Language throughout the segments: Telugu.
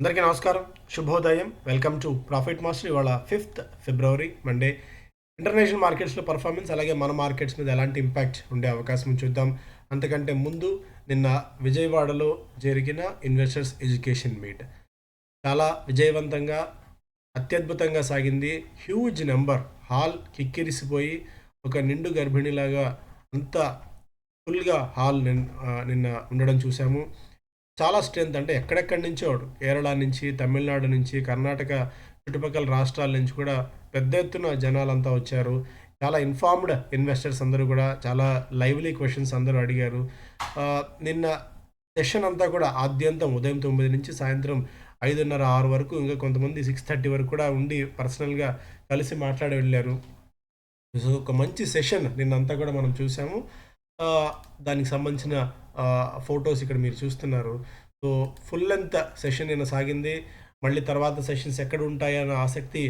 అందరికీ నమస్కారం. శుభోదయం. వెల్కమ్ టు ప్రాఫిట్ మాస్టర్ ఇవాళ ఫిఫ్త్ ఫిబ్రవరి మండే. ఇంటర్నేషనల్ మార్కెట్స్లో పర్ఫార్మెన్స్ అలాగే మన మార్కెట్స్ మీద ఎలాంటి ఇంపాక్ట్ ఉండే అవకాశం చూద్దాం. అంతకంటే ముందు నిన్న విజయవాడలో జరిగిన ఇన్వెస్టర్స్ ఎడ్యుకేషన్ మీట్ చాలా విజయవంతంగా అత్యద్భుతంగా సాగింది. హ్యూజ్ నెంబర్ హాల్ కిక్కిరిసిపోయి ఒక నిండు గర్భిణిలాగా అంత ఫుల్గా హాల్ నిన్న నిన్న ఉండడం చూసాము. చాలా స్ట్రెంత్ అంటే ఎక్కడెక్కడి నుంచో కేరళ నుంచి తమిళనాడు నుంచి కర్ణాటక చుట్టుపక్కల రాష్ట్రాల నుంచి కూడా పెద్ద ఎత్తున జనాలంతా వచ్చారు. చాలా ఇన్ఫార్మ్డ్ ఇన్వెస్టర్స్ అందరూ కూడా చాలా లైవ్లీ క్వశ్చన్స్ అందరూ అడిగారు. నిన్న సెషన్ అంతా కూడా ఆద్యంతం ఉదయం తొమ్మిది నుంచి సాయంత్రం ఐదున్నర ఆరు వరకు ఇంకా కొంతమంది సిక్స్ థర్టీ వరకు కూడా ఉండి పర్సనల్గా కలిసి మాట్లాడి వెళ్ళారు. సో ఒక మంచి సెషన్ నిన్నంతా కూడా మనం చూసాము. దానికి సంబంధించిన ఫొటోస్ ఇక్కడ మీరు చూస్తున్నారు. సో ఫుల్ లెంత్ సెషన్ నిన్న సాగింది. మళ్ళీ తర్వాత సెషన్స్ ఎక్కడ ఉంటాయన్న ఆసక్తి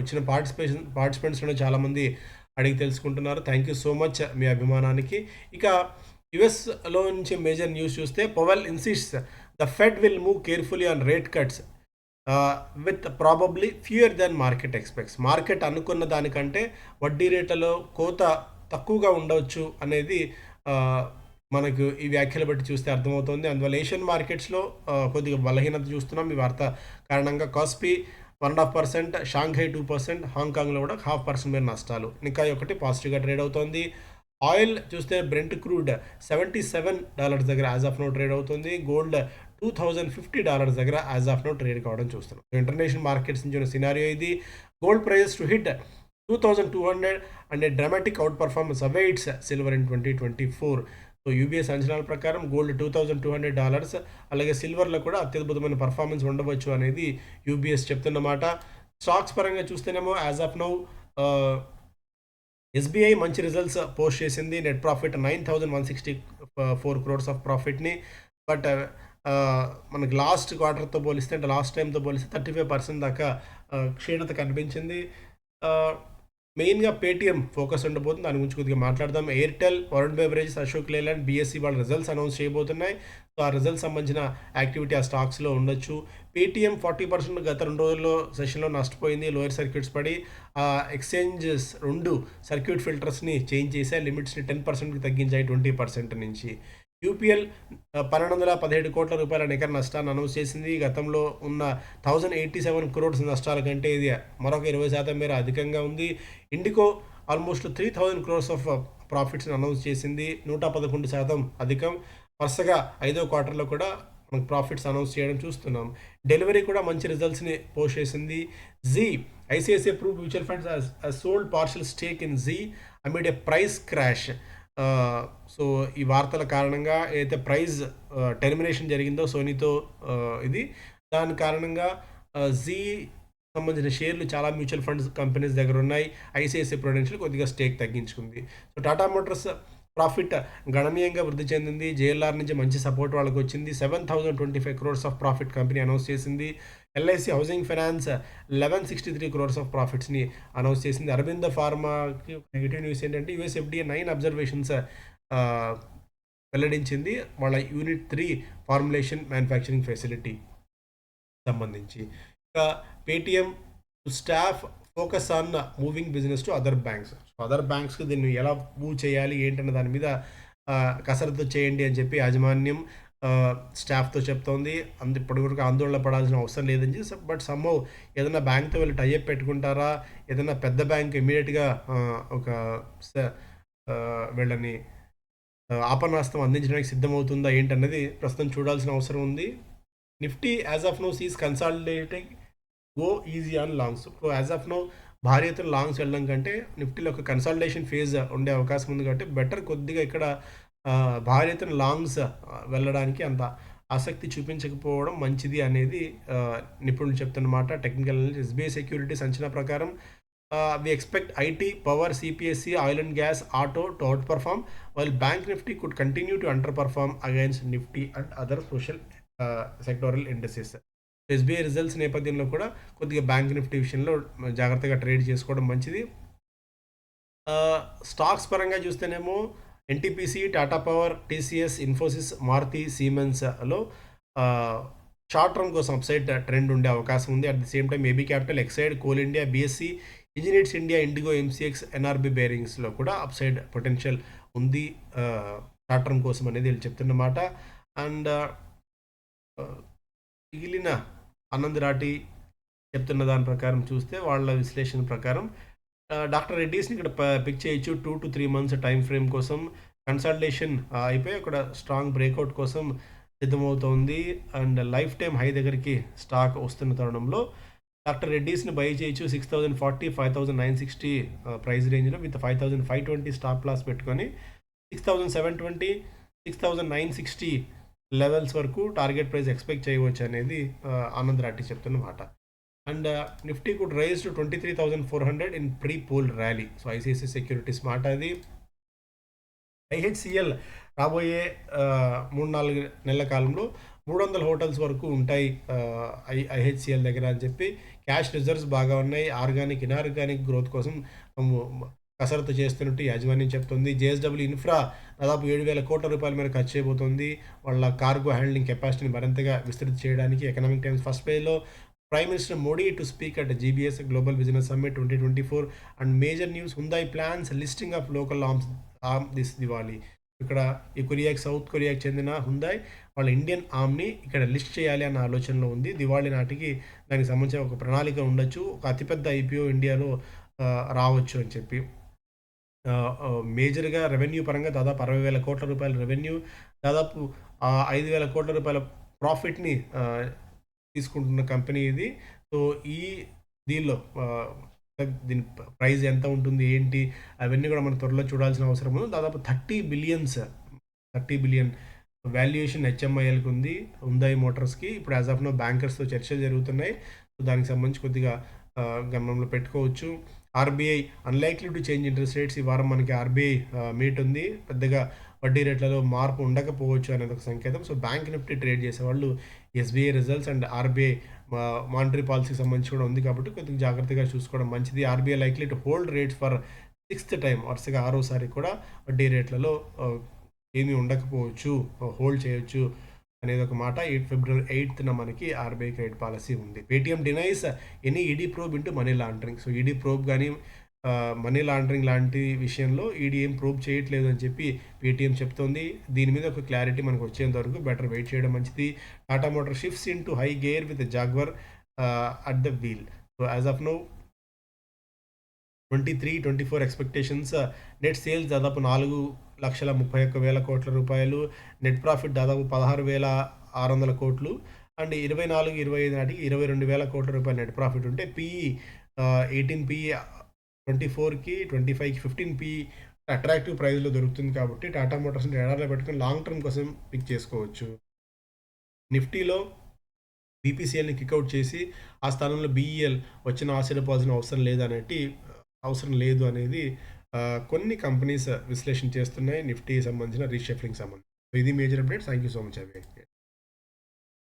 వచ్చిన పార్టిసిపేషన్ పార్టిసిపెంట్స్లో చాలామంది అడిగి తెలుసుకుంటున్నారు. థ్యాంక్ యూ సో మచ్ మీ అభిమానానికి. ఇక యుఎస్లో నుంచి మేజర్ న్యూస్ చూస్తే Powell insists the Fed will move carefully on rate cuts with probably fewer than market expects market అనుకున్న దానికంటే వడ్డీ రేట్లలో కోత తక్కువగా ఉండవచ్చు అనేది మనకు ఈ వ్యాఖ్యలు బట్టి చూస్తే అర్థమవుతుంది. అందువల్ల ఏషియన్ మార్కెట్స్లో కొద్దిగా బలహీనత చూస్తున్నాం. ఈ వార్త కారణంగా KOSPI one and half percent Shanghai two percent హాంకాంగ్లో కూడా హాఫ్ పర్సెంట్ మీద నష్టాలు. ఇంకా ఒకటి పాజిటివ్గా ట్రేడ్ అవుతోంది. ఆయిల్ చూస్తే Brent crude seventy seven dollars దగ్గర యాజ్ ఆఫ్ నో ట్రేడ్ అవుతుంది. Gold two thousand fifty dollars దగ్గర యాజ్ ఆఫ్ నో ట్రేడ్ కావడం చూస్తున్నాం. ఇంటర్నేషనల్ మార్కెట్స్ నుంచి ఉన్న సినారియో ఇది. Gold prices to hit two thousand two hundred and dramatic outperformance awaits silver in twenty twenty four so UBS అంచనాల ప్రకారం gold two thousand two hundred dollars అలాగే సిల్వర్లో కూడా అత్యద్భుతమైన పర్ఫార్మెన్స్ ఉండవచ్చు అనేది యూబీఎస్ చెప్తున్నమాట. స్టాక్స్ పరంగా చూస్తేనేమో యాజ్ ఆఫ్ నౌ ఎస్బీఐ మంచి రిజల్ట్స్ పోస్ట్ చేసింది. Net profit nine thousand one sixty four crores of ప్రాఫిట్ని but మనకి లాస్ట్ క్వార్టర్తో పోలిస్తే అంటే లాస్ట్ టైంతో పోలిస్తే థర్టీ ఫైవ్ పర్సెంట్ దాకా క్షీణత కనిపించింది. మెయిన్గా పేటీఎం ఫోకస్ ఉండబోతుంది. దాని గురించి కొద్దిగా మాట్లాడదాం. Airtel Varun beverages Ashok Layland BSc వాళ్ళ రిజల్ట్స్ అనౌన్స్ చేయబోతున్నాయి. సో ఆ రిజల్ట్స్ సంబంధించిన యాక్టివిటీ ఆ స్టాక్స్లో ఉండొచ్చు. పేటీఎం ఫార్టీ పర్సెంట్ గత రెండు రోజుల్లో సెషన్లో నష్టపోయింది. లోయర్ సర్క్యూట్స్ పడి ఆ ఎక్స్చేంజెస్ రెండు సర్క్యూట్ ఫిల్టర్స్ని చేంజ్ చేసే లిమిట్స్ని టెన్ పర్సెంట్కి తగ్గించాయి. ట్వంటీ పర్సెంట్ నుంచి. యూపీఎల్ పన్నెండు వందల పదిహేడు కోట్ల రూపాయల నికర నష్టాన్ని అనౌన్స్ చేసింది. గతంలో ఉన్న థౌజండ్ ఎయిటీ సెవెన్ క్రోడ్స్ నష్టాల కంటే ఇది మరొక ఇరవై శాతం మేర అధికంగా ఉంది. IndiGo almost three thousand crores of ప్రాఫిట్స్ని announce చేసింది. నూట పదకొండు శాతం అధికం. వరుసగా ఐదో క్వార్టర్లో కూడా మనకు ప్రాఫిట్స్ అనౌన్స్ చేయడం చూస్తున్నాం. డెలివరీ కూడా మంచి రిజల్ట్స్ని పోస్ట్ చేసింది Zee ICICI Pru mutual funds sold partial stake in Zee amid a price crash. So ఈ వార్తల కారణంగా ఏదైతే ప్రైజ్ టెర్మినేషన్ జరిగిందో సోనీతో ఇది దాని కారణంగా జీ సంబంధించిన షేర్లు చాలా మ్యూచువల్ ఫండ్స్ కంపెనీస్ దగ్గర ఉన్నాయి. ఐసిఐసిఐ ప్రొడెన్షియల్ కొద్దిగా స్టేక్ తగ్గించుకుంది. సో టాటా మోటార్స్ ప్రాఫిట్ గణనీయంగా వృద్ధి చెందింది. జేఎల్ఆర్ నుంచి మంచి సపోర్ట్ వాళ్ళకి వచ్చింది seven thousand twenty five crores of profit company announce చేసింది. LIC housing finance eleven sixty three crores of ప్రాఫిట్స్ని announce చేసింది. అరవింద ఫార్మాకి నెగిటివ్ న్యూస్ ఏంటంటే యూఎస్ఎఫ్డిఏ నైన్ అబ్జర్వేషన్స్ వెల్లడించింది. వాళ్ళ unit three formulation manufacturing facility సంబంధించి. ఇంకా Paytm staff focus on moving business to other banks so other బ్యాంక్స్కి దీన్ని ఎలా మూవ్ చేయాలి ఏంటన్న దాని మీద కసరత్తు చేయండి అని చెప్పి యాజమాన్యం స్టాఫ్తో చెప్తోంది. అంత ఇప్పటివరకు ఆందోళన పడాల్సిన అవసరం లేదని చెప్పి బట్ సమ్హౌ ఏదైనా బ్యాంక్తో వెళ్ళి టైఅప్ పెట్టుకుంటారా? ఏదైనా పెద్ద బ్యాంక్ ఇమీడియట్గా ఒక వీళ్ళని ఆపన్నాస్తం అందించడానికి సిద్ధమవుతుందా ఏంటన్నది ప్రస్తుతం చూడాల్సిన అవసరం ఉంది. Nifty as of now sees consolidating go easy on longs so as of now భారీ ఎత్తున లాంగ్స్ వెళ్ళడం కంటే నిఫ్టీలో ఒక కన్సల్టేషన్ ఫేజ్ ఉండే అవకాశం ఉంది కాబట్టి బెటర్ కొద్దిగా ఇక్కడ భారీ ఎత్తున లాంగ్స్ వెళ్ళడానికి అంత ఆసక్తి చూపించకపోవడం మంచిది అనేది నిపుణులు చెప్తున్నమాట టెక్నికల్ ఎస్బీఐ సెక్యూరిటీస్ అంచనా ప్రకారం we expect IT power CPSE oil and gas auto to outperform while bank Nifty could continue to underperform against Nifty and other social sectoral industries SBI results నేపథ్యంలో కూడా కొద్దిగా బ్యాంక్ నిఫ్టీ విషయంలో జాగ్రత్తగా ట్రేడ్ చేసుకోవడం మంచిది. స్టాక్స్ పరంగా చూస్తేనేమో NTPC Tata power TCS Infosys Maruti సీమెన్స్లో short term కోసం అప్సైడ్ ట్రెండ్ ఉండే అవకాశం ఉంది. At the same time AB capital Exide coal India BSE engineers India IndiGo MCX NRB బేరింగ్స్లో కూడా అప్సైడ్ పొటెన్షియల్ ఉంది. షార్ట్ టర్మ్ కోసం అనేది వీళ్ళు చెప్తున్నమాట అండ్ మిగిలిన ఆనంద్ రాటి చెప్తున్న దాని ప్రకారం చూస్తే వాళ్ళ విశ్లేషణ ప్రకారం డాక్టర్ రెడ్డీస్ని ఇక్కడ పిక్ చేయొచ్చు. Two to three months time frame కోసం కన్సల్టేషన్ అయిపోయి అక్కడ స్ట్రాంగ్ బ్రేక్అవుట్ కోసం సిద్ధమవుతోంది. అండ్ లైఫ్ టైం హై దగ్గరికి స్టాక్ వస్తున్న తరుణంలో డాక్టర్ రెడ్డీస్ని బై చేయొచ్చు. Six thousand forty five thousand nine sixty price రేంజ్లో with five thousand five twenty stop loss పెట్టుకొని six thousand seven twenty six thousand nine sixty levels వరకు టార్గెట్ ప్రైస్ ఎక్స్పెక్ట్ చేయవచ్చు అనేది ఆనంద్ రాటి చెప్తున్న మాట. And Nifty could rise to twenty three thousand four hundred in pre poll rally. So ICICI securities మాట అది. ఐహెచ్సిఎల్ రాబోయే మూడు నాలుగు నెలల కాలంలో మూడు వందల హోటల్స్ వరకు ఉంటాయి ఐ ఐహెచ్సిఎల్ దగ్గర అని చెప్పి. క్యాష్ రిజర్వ్స్ బాగా ఉన్నాయి. ఆర్గానిక్ ఇన్ఆర్గానిక్ గ్రోత్ కోసం కసరత్తు చేస్తున్నట్టు యాజమాన్యం చెప్తుంది. జేఎస్డబ్ల్యూ ఇన్ఫ్రా దాదాపు ఏడు వేల కోట్ల రూపాయల మేర ఖర్చు చేయబోతోంది. వాళ్ళ కార్గో హ్యాండ్లింగ్ కెపాసిటీని మరింతగా విస్తృతి చేయడానికి ఎకనామిక్ టైమ్స్ ఫస్ట్ పేజ్లో prime minister Modi to speak at GBS global business summit twenty twenty four and major news Hyundai plans listing of local arms arm this Diwali ఇక్కడ ఈ కొరియాకి సౌత్ కొరియాకి చెందిన హుందాయ్ వాళ్ళ ఇండియన్ ఆర్మ్ని ఇక్కడ లిస్ట్ చేయాలి అన్న ఆలోచనలో ఉంది. దివాళీ నాటికి దానికి సంబంధించిన ఒక ప్రణాళిక ఉండొచ్చు. ఒక అతిపెద్ద ఐపీఓ ఇండియాలో రావచ్చు అని చెప్పి మేజర్గా రెవెన్యూ పరంగా దాదాపు అరవై వేల కోట్ల రూపాయల రెవెన్యూ దాదాపు ఐదు వేల కోట్ల రూపాయల ప్రాఫిట్ని తీసుకుంటున్న కంపెనీ ఇది. సో ఈ దీనిలో దీని ప్రైస్ ఎంత ఉంటుంది ఏంటి అవన్నీ కూడా మనం త్వరలో చూడాల్సిన అవసరం ఉంది. దాదాపు thirty billions thirty billion valuation హెచ్ఎంఐఎల్కి ఉంది ఉందాయి మోటార్స్కి ఇప్పుడు యాజ్ ఆఫ్ నో బ్యాంకర్స్తో చర్చలు జరుగుతున్నాయి. సో దానికి సంబంధించి కొద్దిగా గమనంలో పెట్టుకోవచ్చు. RBI unlikely to change interest rates ఈ వారం మనకి ఆర్బీఐ మీట్ ఉంది. పెద్దగా వడ్డీ రేట్లలో మార్పు ఉండకపోవచ్చు అనేది ఒక సంకేతం. సో బ్యాంక్ నిఫ్టీ ట్రేడ్ చేసేవాళ్ళు SBI results and RBI monetary పాలసీకి సంబంధించి కూడా ఉంది కాబట్టి కొద్దిగా జాగ్రత్తగా చూసుకోవడం మంచిది. RBI likely to hold rates for sixth time వరుసగా ఆరోసారి కూడా వడ్డీ రేట్లలో ఏమీ ఉండకపోవచ్చు హోల్డ్ చేయొచ్చు అనేది ఒక మాట. ఎయిట్ ఫిబ్రవరి ఎయిత్న మనకి ఆర్బీఐ క్రెడిట్ పాలసీ ఉంది. Paytm denies any ED probe into money laundering. So ED probe కానీ మనీ లాండరింగ్ లాంటి విషయంలో ఈడీ ఏం ప్రూవ్ చేయట్లేదు అని చెప్పి పేటీఎం చెప్తోంది. దీని మీద ఒక క్లారిటీ మనకు వచ్చేంత వరకు బెటర్ వెయిట్ చేయడం మంచిది. Tata motor shifts into high gear with Jaguar at the wheel. So as of now twenty three twenty four expectations net sales దాదాపు నాలుగు లక్షల ముప్పై ఒక్క వేల కోట్ల రూపాయలు నెట్ ప్రాఫిట్ దాదాపు పదహారు వేల ఆరు వందల కోట్లు అండ్ ఇరవై నాలుగు ఇరవై ఐదు నాటికి ఇరవై రెండు వేల కోట్ల రూపాయల నెట్ ప్రాఫిట్ ఉంటే పిఈ ఎయిటీన్ పిఈ ట్వంటీ ఫోర్కి ట్వంటీ ఫైవ్కి ఫిఫ్టీన్ పిఈ అట్రాక్టివ్ ప్రైస్లో దొరుకుతుంది కాబట్టి టాటా మోటార్స్ని ఎడార్లో పెట్టుకుని లాంగ్ టర్మ్ కోసం పిక్ చేసుకోవచ్చు. నిఫ్టీలో బీపీసీఎల్ని కిక్అవుట్ చేసి ఆ స్థానంలో బీఈఎల్ వచ్చిన ఆశ్చర్యపోవాల్సిన అవసరం లేదనేటి అవసరం లేదు అనేది కొన్ని కంపెనీస్ విశ్లేషణ చేస్తున్నాయి నిఫ్టీ సంబంధించిన రీషఫ్లింగ్ సంబంధించి. ఇది major update thank you so much అవి